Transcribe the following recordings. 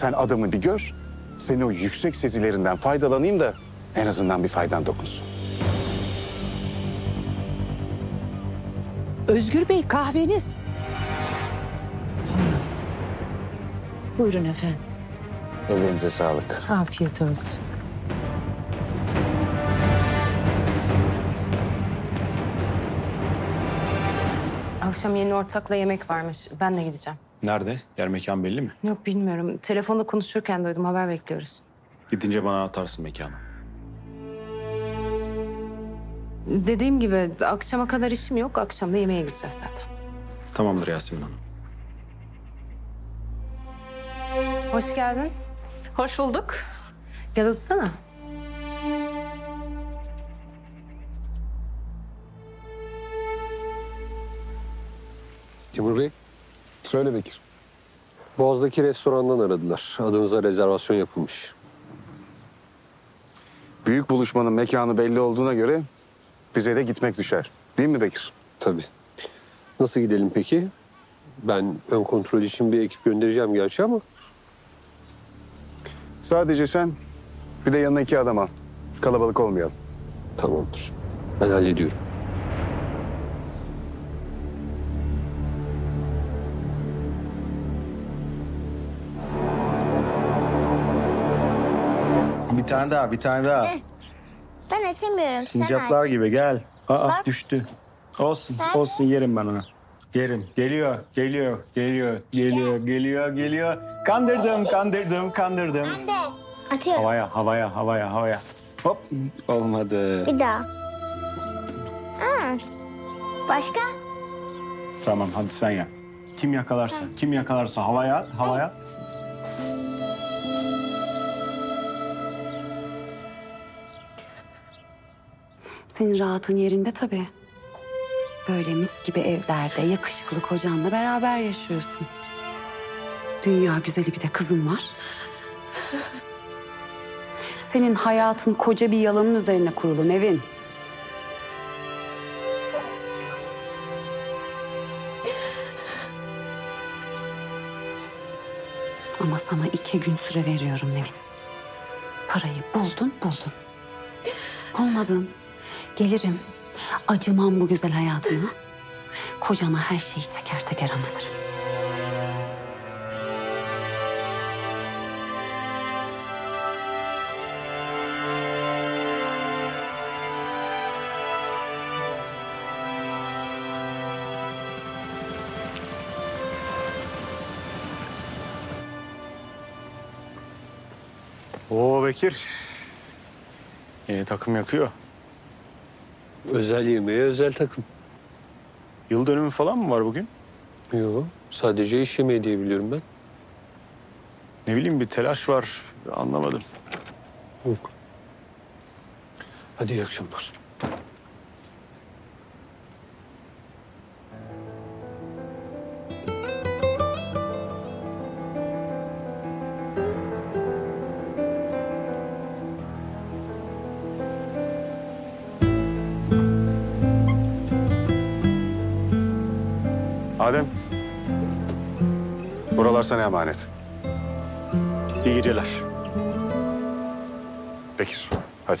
Sen adamı bir gör. Senin o yüksek sezilerinden faydalanayım da en azından bir faydan dokunsun. Özgür Bey kahveniz. Buyurun efendim. Ellerinize sağlık. Afiyet olsun. Akşam yeni ortakla yemek varmış. Ben de gideceğim. Nerede? Yer mekan belli mi? Yok bilmiyorum. Telefonda konuşurken duydum. Haber bekliyoruz. Gidince bana atarsın mekanı. Dediğim gibi akşama kadar işim yok. Akşam da yemeğe gideceğiz zaten. Tamamdır Yasemin Hanım. Hoş geldin. Hoş bulduk. Gel otursana. Timur Bey, Söyle Bekir. Boğaz'daki restorandan aradılar. Adınıza rezervasyon yapılmış. Büyük buluşmanın mekanı belli olduğuna göre bize de gitmek düşer. Değil mi Bekir? Tabii. Nasıl gidelim peki? Ben ön kontrol için bir ekip göndereceğim gerçi ama... Sadece sen bir de yanına iki adam al. Kalabalık olmayalım. Tamamdır. Ben hallediyorum. Tane daha, bir tane daha. Ben açamıyorum. Sincaplar sen aç. gibi gel. Aa Bak. düştü. Olsun, Nerede? olsun yerim ben onu. Yerim. Geliyor, geliyor, geliyor, geliyor, geliyor, geliyor. Kandırdım, kandırdım, kandırdım. Ben de. Atıyorum. Havaya, havaya, havaya, havaya. Hop, olmadı. Bir daha. Aa. Başka? Tamam, hadi sen yap. Kim yakalarsa, kim yakalarsa havaya at, havaya at. Senin rahatın yerinde tabii. Böyle mis gibi evlerde yakışıklı kocanla beraber yaşıyorsun. Dünya güzeli bir de kızın var. Senin hayatın koca bir yalanın üzerine kurulu Nevin. Ama sana iki gün süre veriyorum Nevin. Parayı buldun buldun. Olmadın. Gelirim. Acımam bu güzel hayatıma. Kocana her şeyi teker teker anlatırım. Oo Bekir. Yeni takım yakıyor. Özel yemeğe özel takım. Yıl dönümü falan mı var bugün? Yok, sadece iş yemeği diye biliyorum ben. Ne bileyim bir telaş var. Anlamadım. Yok. Hadi iyi akşamlar. Adem. Buralar sana emanet. İyi geceler. Bekir, hadi.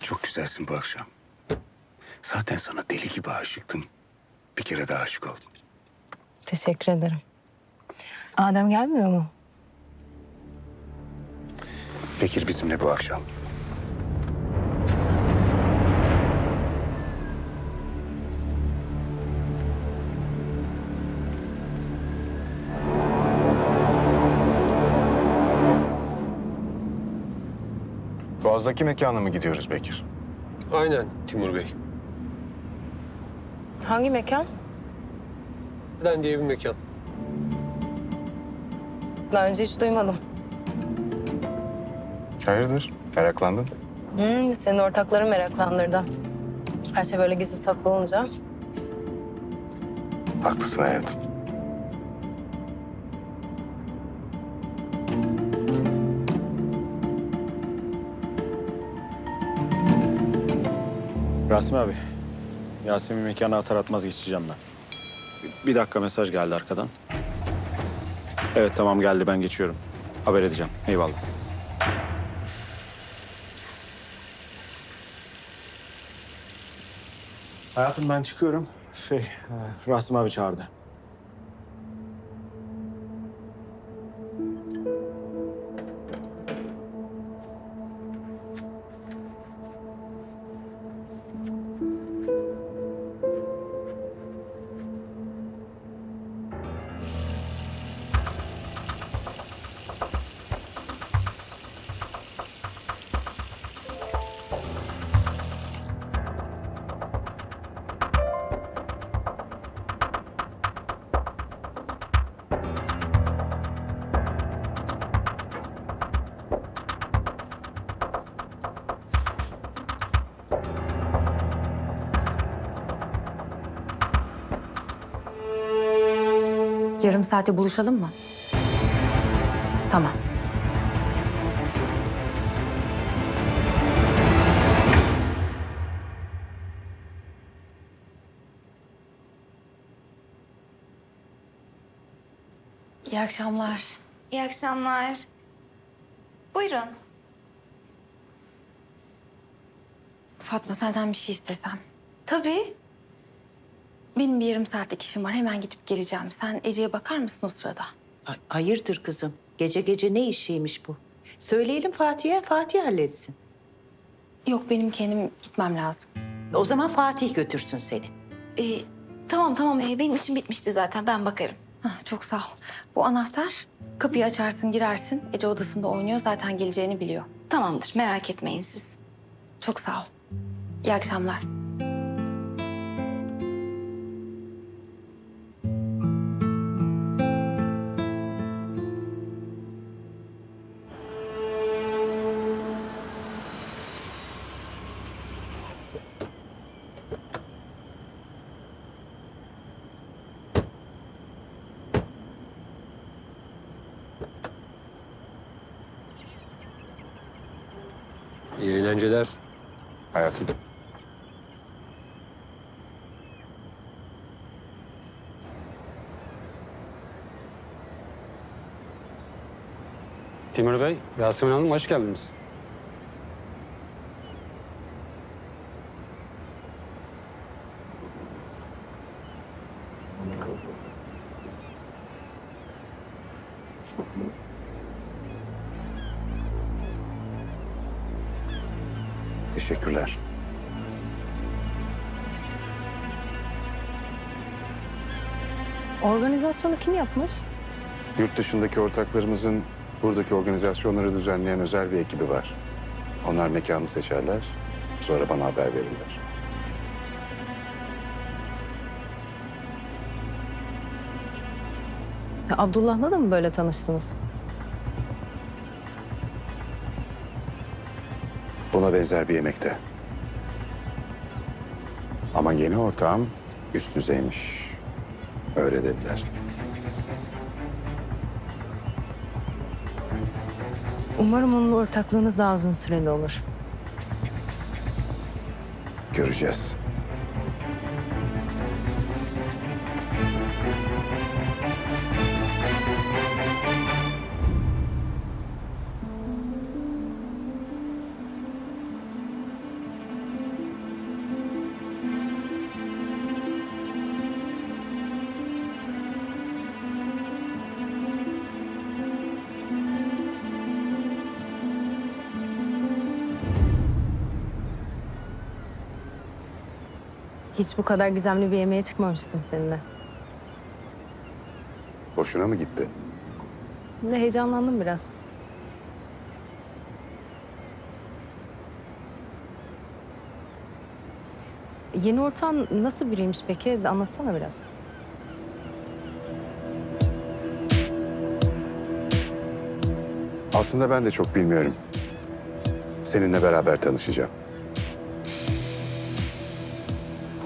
Çok güzelsin bu akşam. Zaten sana deli gibi aşıktım. Bir kere daha aşık oldum. Teşekkür ederim. Adem gelmiyor mu? Bekir bizimle bu akşam. Boğaz'daki mekana mı gidiyoruz Bekir? Aynen Timur Bey. Hangi mekan? Neden diye bir mekan. Daha önce hiç duymadım. Hayırdır? Meraklandın. Hmm, senin ortakların meraklandırdı. Her şey böyle gizli saklı olunca. Haklısın hayatım. Rasmi abi. Yasemin mekanı atar atmaz geçeceğim ben. Bir dakika mesaj geldi arkadan. Evet tamam geldi ben geçiyorum. Haber edeceğim. Eyvallah. Hayatım ben çıkıyorum. Şey, e, Rasim abi çağırdı. Yarım saate buluşalım mı? Tamam. İyi akşamlar. İyi akşamlar. Buyurun. Fatma senden bir şey istesem. Tabii. Benim bir yarım saatlik işim var. Hemen gidip geleceğim. Sen Ece'ye bakar mısın o sırada? Ay- Hayırdır kızım? Gece gece ne işiymiş bu? Söyleyelim Fatih'e, Fatih halletsin. Yok benim kendim gitmem lazım. O zaman Fatih götürsün seni. Ee, tamam tamam ee, benim işim bitmişti zaten ben bakarım. Hah, çok sağ ol. Bu anahtar. Kapıyı açarsın girersin. Ece odasında oynuyor. Zaten geleceğini biliyor. Tamamdır merak etmeyin siz. Çok sağ ol. İyi akşamlar. Eğlenceler. Hayatım. Timur Bey, Yasemin Hanım hoş geldiniz. Teşekkürler. Organizasyonu kim yapmış? Yurt dışındaki ortaklarımızın buradaki organizasyonları düzenleyen özel bir ekibi var. Onlar mekanı seçerler, sonra bana haber verirler. Abdullah'la da mı böyle tanıştınız? Buna benzer bir yemekte. Ama yeni ortağım üst düzeymiş. Öyle dediler. Umarım onunla ortaklığınız daha uzun süreli olur. Göreceğiz. Hiç bu kadar gizemli bir yemeğe çıkmamıştım seninle. Boşuna mı gitti? Ne heyecanlandım biraz. Yeni ortağın nasıl biriymiş peki? Anlatsana biraz. Aslında ben de çok bilmiyorum. Seninle beraber tanışacağım.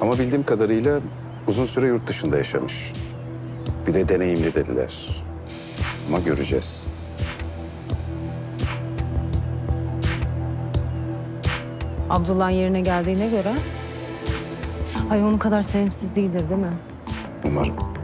Ama bildiğim kadarıyla uzun süre yurt dışında yaşamış. Bir de deneyimli dediler. Ama göreceğiz. Abdullah'ın yerine geldiğine göre... Ay onun kadar sevimsiz değildir değil mi? Umarım.